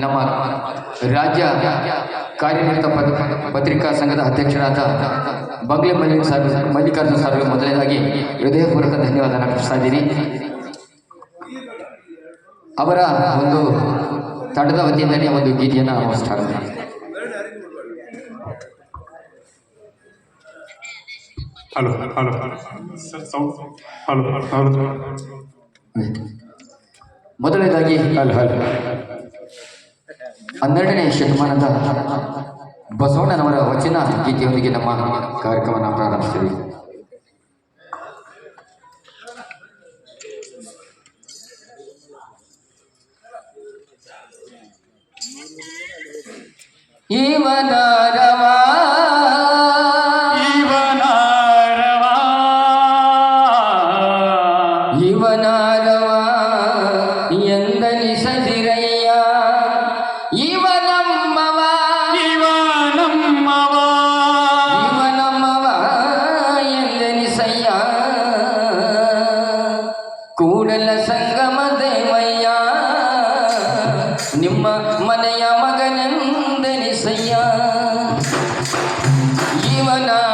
ನಮ್ಮ ರಾಜ್ಯ ಕಾರ್ಯನಿರತ ಪತ್- ಪತ್ರಿಕಾ ಸಂಘದ ಅಧ್ಯಕ್ಷರಾದ ಬಂಗ್ಲೆ ಮಲ್ಲಿಕ್ ಸರ್ ಮಲ್ಲಿಕಾರ್ಜುನ ಸರ್ ಮೊದಲನೇದಾಗಿ ಹೃದಯಪೂರ್ವಕ ಧನ್ಯವಾದ ಅರ್ಪಿಸ್ತಾ ಇದ್ದೀನಿ. ಅವರ ಒಂದು ತಂಡದ ವತಿಯಿಂದಲೇ ಒಂದು ಗೀತೆಯನ್ನು ಮಾಡ್ತೀವಿ ಹಲೋ ಹಲೋ ಹಲೋ. ಮೊದಲನೇದಾಗಿ ಹಲೋ ಹಲೋ. ಹನ್ನೆರಡನೇ ಶತಮಾನದ ಬಸವಣ್ಣನವರ ವಚನ ಗೀತೆಯೊಂದಿಗೆ ನಮ್ಮ ಕಾರ್ಯಕ್ರಮವನ್ನು ಪ್ರಾರಂಭಿಸಿದೆ ಇವನರವ ನಿಮ್ಮ ಮನೆಯ ಮಗನೆಂದೆನಿಸಯ್ಯ. ಇವನಾರವ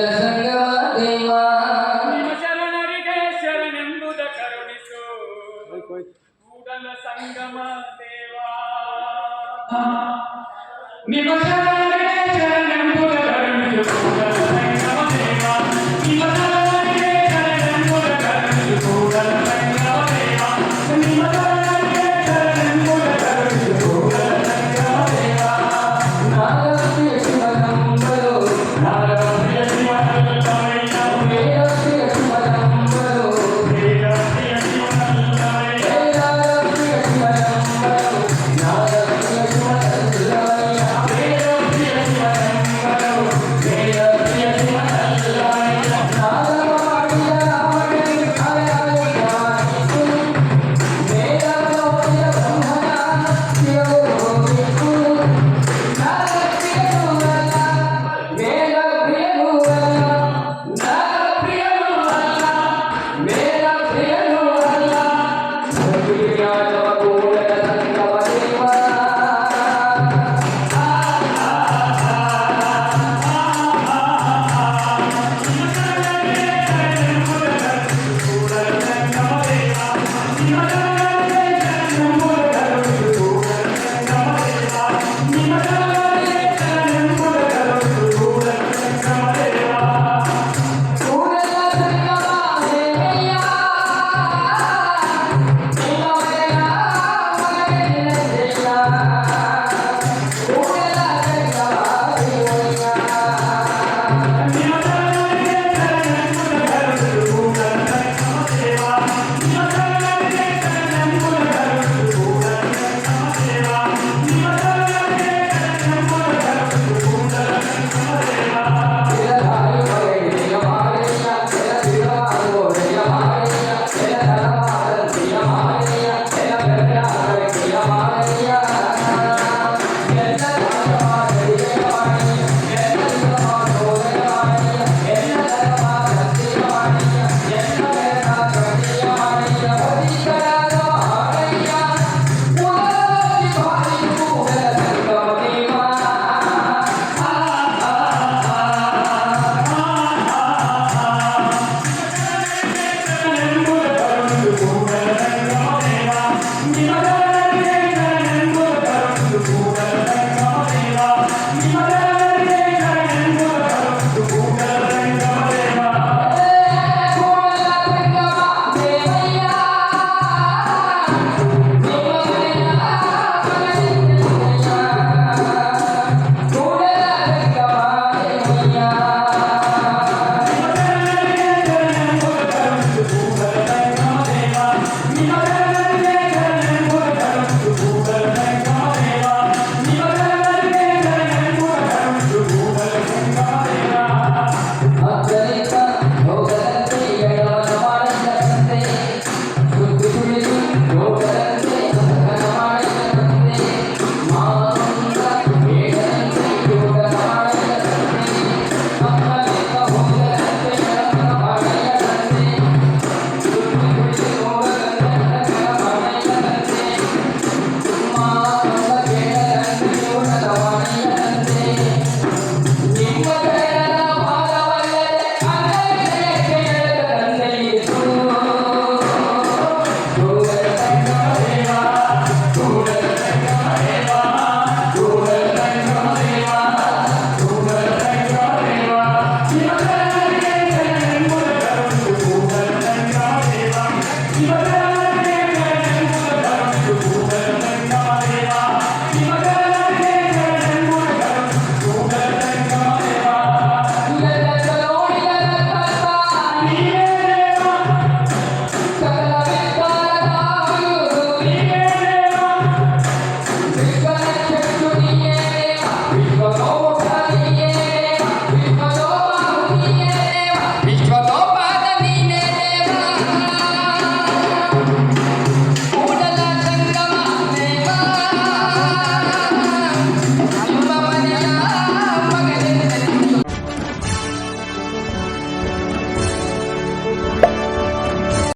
ثلاثة